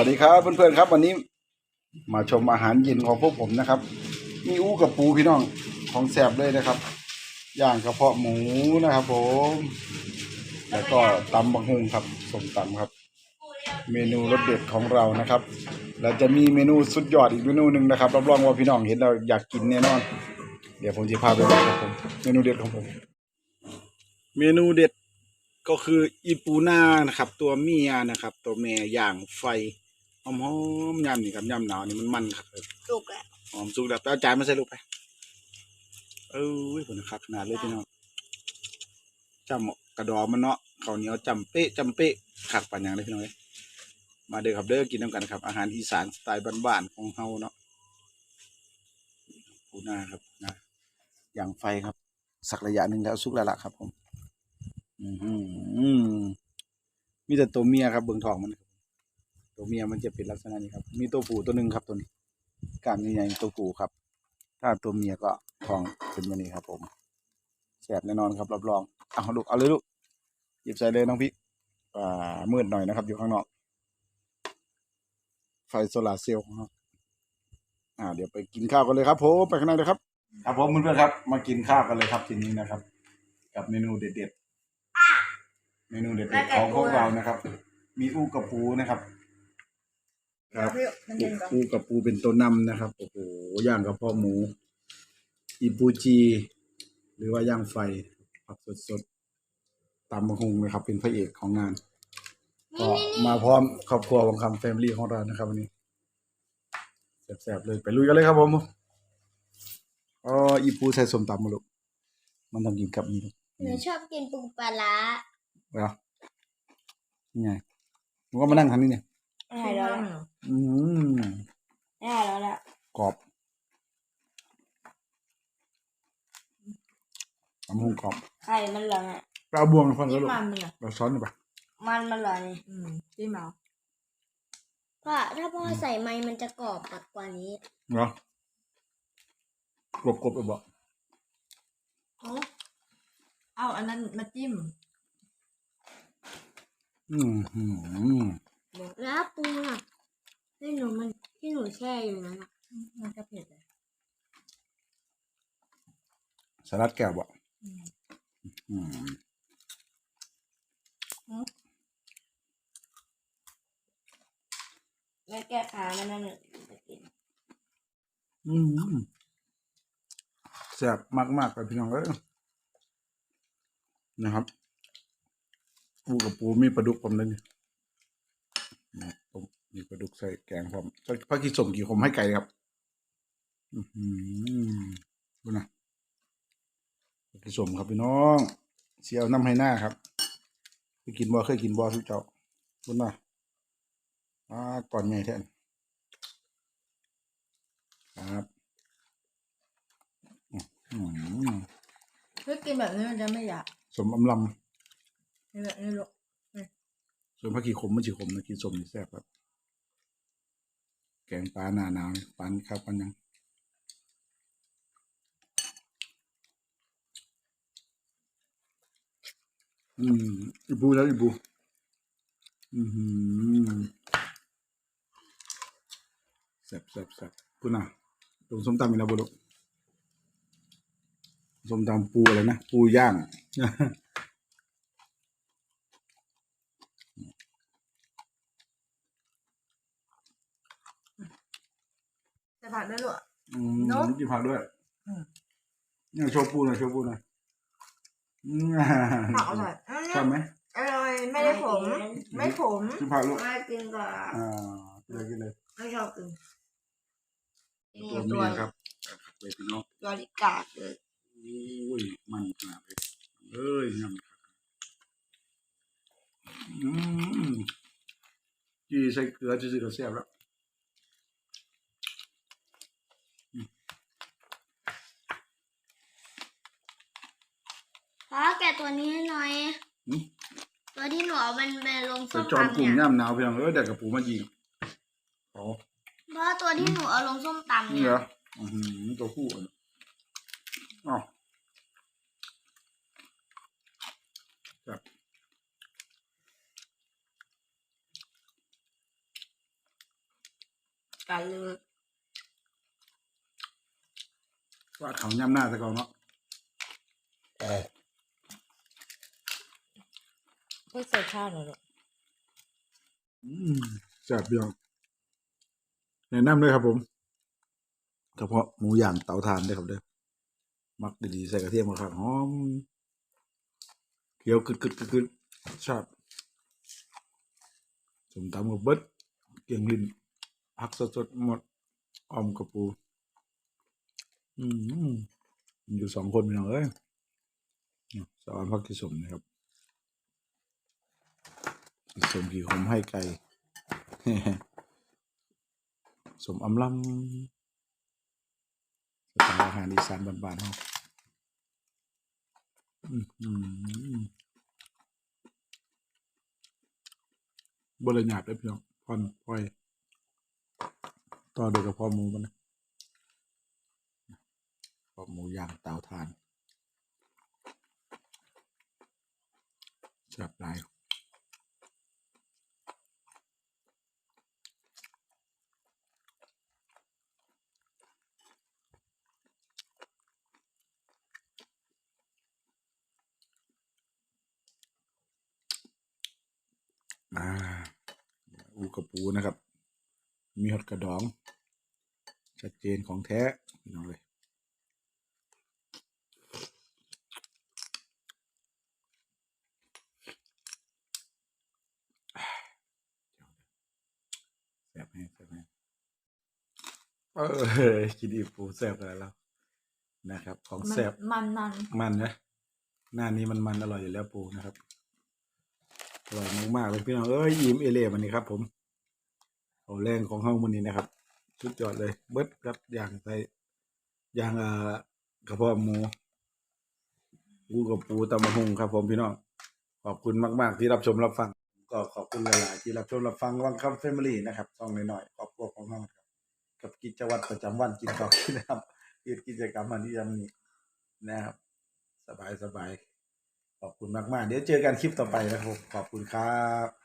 สวัสดีครับเพื่อนๆครับ วันนี้มาชมอาหารเย็นของพวกผมนะครับ มีอู้กับปูพี่น้องของแสบเลยนะครับ ย่างกระเพาะหมูนะครับ ผม แล้วก็ตำบักฮุงครับสมตำครับ เมนูรสเด็ดของเรานะครับแล้วจะมีเมนูสุดยอดอีกเมนูหนึ่งนะครับรับรองว่าพี่น้องเห็นแล้วอยากกินแน่นอน เดี๋ยวผมจะพาไปดูครับผมเมนูเด็ดของผม เมนูเด็ดก็คืออีปูนานะครับ ตัวเมียนะครับ ตัวแม่ย่างไฟ หอมๆยำนี่ครับยำหนาวนี่มันมันครับสุกแล้วหอมสุกแล้วไปเอาจานมาใส่ลูกไปเอ้ยผลนะครับขนาดเลยพี่น้องจำกระดอมันเนาะข้าวเหนียวจำเป๊ะจำเป๊ะขักปันอย่างเลยพี่น้องเอ้ยมาเด้อครับเด้อกินน้ำกันครับ อาหารอีสานสไตล์บ้านๆของเฮาเนาะปูนาครับนะย่างไฟครับ สักระยะหนึ่งแล้วสุกแล้วล่ะครับ ผม อือหือมีแต่ตัวเมียครับเบิ่งทองมันครับ ตัวเมียมันจะเป็นลักษณะนี้ครับ มีตัวผู้ตัวหนึ่งครับตัวนี้กล้ามใหญ่ๆตัวผู้ครับ ถ้าตัวเมียก็ทองเป็นแบบนี้ครับ ผมแสบแน่นอนครับรับรองเอาลูกเอาเลยลูกหยิบใส่เลยน้องพี่อ่ามืดหน่อยนะครับ อยู่ข้างนอก ไฟโซลาร์เซลล์ของเราอ่า เดี๋ยวไปกินข้าวกันเลยครับผมไปข้างในเลยครับครับผมเพื่อนๆครับ มากินข้าวกันเลยครับทีนี้นะครับ กับเมนูเด็ดๆเมนูเด็ดๆของพวกเรานะครับ มีอูกับปูนะครับ ครับมันเย็นก่อนปูกับปูเป็นตัวนำนะครับโอ้โหย่างกระเพาะหมู อีปูจี หรือว่าย่างไฟผักสดๆตำมะฮุงนะครับ เป็นพระเอกของงานก็มาพร้อมครอบครัววังคำแฟมิลี่ของเรานะครับ วันนี้แซ่บๆเลยไปลุยกันเลยครับผมอ๋ออีปูใส่ส้มตำมาลูกมันต้องกินกับนี่ลูกหนูชอบกินปูปลาร้าเหรอนี่ไงมันก็มานั่งทำนี่เนี่ย ได้แล้วล่ะอืมได้แล้วล่ะกรอบตำมะฮุงกรอบไข่มันเหรอเนี่ยไปเอาบวงฟังก็นี่ลูกมันมันอะเราช้อนหน่อยปะมันมันเหรอนี่อืมจิ้มเอาพ่อถ้าพ่อใส่ไม้มันจะกรอบปักกว่านี้เหรอกรอบกรอบไปบอกเอาเอาอันนั้นมาจิ้ม อืมอืม แล้วปูน่ะให้หนูมันที่หนูแช่อยู่นั่นน่ะมันจะเผ็ดเลยสลัดแก้วบ่อืมอืมแม่แก้ขามันนั่นน่ะจะกินอืมแซ่บมากๆเลยพี่น้องเอ้ยนะครับปูกับปูมีปลาดุกผมเลยเนี่ย นะผมมีปลาดุกใส่แกงผมพักกี่สมกี่คมให้ไก่ครับ อือหือดูนะพักกี่สมครับพี่น้องเสียวน้ำให้หน้าครับเคยกินบ่เคยกินบ่ทุกเจ้าดูนะอ่าก่อนใหญ่แท้นครับอืมถ้ากินแบบนี้มันจะไม่อยากสมอำลำกินแบบนี้ลูก ส่วนผักขี้ขมมันจีขมนะกินสมนี่แซ่บครับ แกงปลาหนาหนาวนี่ปลานี่ครับปันยังอืมอีบูแล้วอีบูอือหือแซ่บแซ่บแซ่บพูดนะตรงส้มตำมีนะบุรุษส้มตำปูอะไรนะ ปูย่าง ผัดด้วยลูก อืมเนอะ กินผักด้วยอืมเนี่ยโชว์ปูหน่อยโชว์ปูหน่อยอืมผักอร่อยอันชอบไหมอร่อยไม่ได้ผมไม่ผมกินผักลูกไม่กินก่อนอ่ากินเลยกินเลยไม่ชอบกินนี่ตัวตัเมีวยครับเลยพี่น้องตัวลิกาดเลยโอ้ยมันขนาดเลยเอ้ยยำครับอืมจีใส่เกลือจะซื้อก็แซ่บแล้ว พ่อแกะตัวนี้ให้หน่อย อืม ตัวที่หนูเอามันไปลงไปส้มจอมตำกลุ่มเนี่ยย่ำหนาวเพียงเออแต่กับปูมายิงอ๋อเพราะตัวที่หนูเอาลงส้มตำนี่เนี่เหรยออือหือตัวผู้อะอ๋อครับกันเลยว่าเขาย่ำหน้าแต่ก่อนเนาะ เพื่อใส่ข้าวหน่อยลูกอืมแซ่บเดียวแนะนำเลยครับผมกระเพาะหมูย่างเตาถ่านได้อครับเด้อมักดีๆใส่กระเทียมมะขามหอมเคี้ยวกึดกึดกึดกึดชอบสมตำกับเบิดเกียงลิ้นผักสดๆหมดออมกระปู อืมอยู่สองคนพี่น้องเอ้ยสอนพักที่สมนะครับที่ สมกี่คมให้ไก่สมอำลำสไตล์อาหารอีสานบ้านๆเฮาอืมอืมบริหยาบได้อพี่น้องพอนพอย ต่อเด็กกับพ่อหมูมันนะพ่อหมูย่างเตาถ่านแซ่บหลาย อ่าอูกับปูนะครับ มีหดกระดอง ชัดเจนของแท้พี่น้องเลยแซ่บแห้งแซ่บแห้งเออกินอีปูแซ่บแล้วนะครับ ของมันแซ่บมันมันมันนะหน้านี้มันมันอร่อยอยู่แล้วปูนะครับ อร่อยมากๆเลยพี่น้องเอ้ยยิ้มเอเล่วันนี้ครับ ผมเอาแรงของห้องวันนี้นะครับสุดยอดเลยเบิดครับอย่างไปอย่างอ่อกระเพาะหมูปูกับปูตำมะฮุงครับ ผมพี่น้องขอบคุณมากๆที่รับชมรับฟัง ก็ขอบคุณหลายๆที่รับชมรับฟังวังคำเฟมิลี่นะครับช่องน้อยๆครอบครัวของเราครับกับกิจวัตรประจำวันกินข้าวกินน้ำกิจกิจกรรมอันนี้ยังมีนะครับ สบายสบายๆ ขอบคุณมาก ๆ เดี๋ยวเจอกันคลิปต่อไปนะครับ ขอบคุณครับ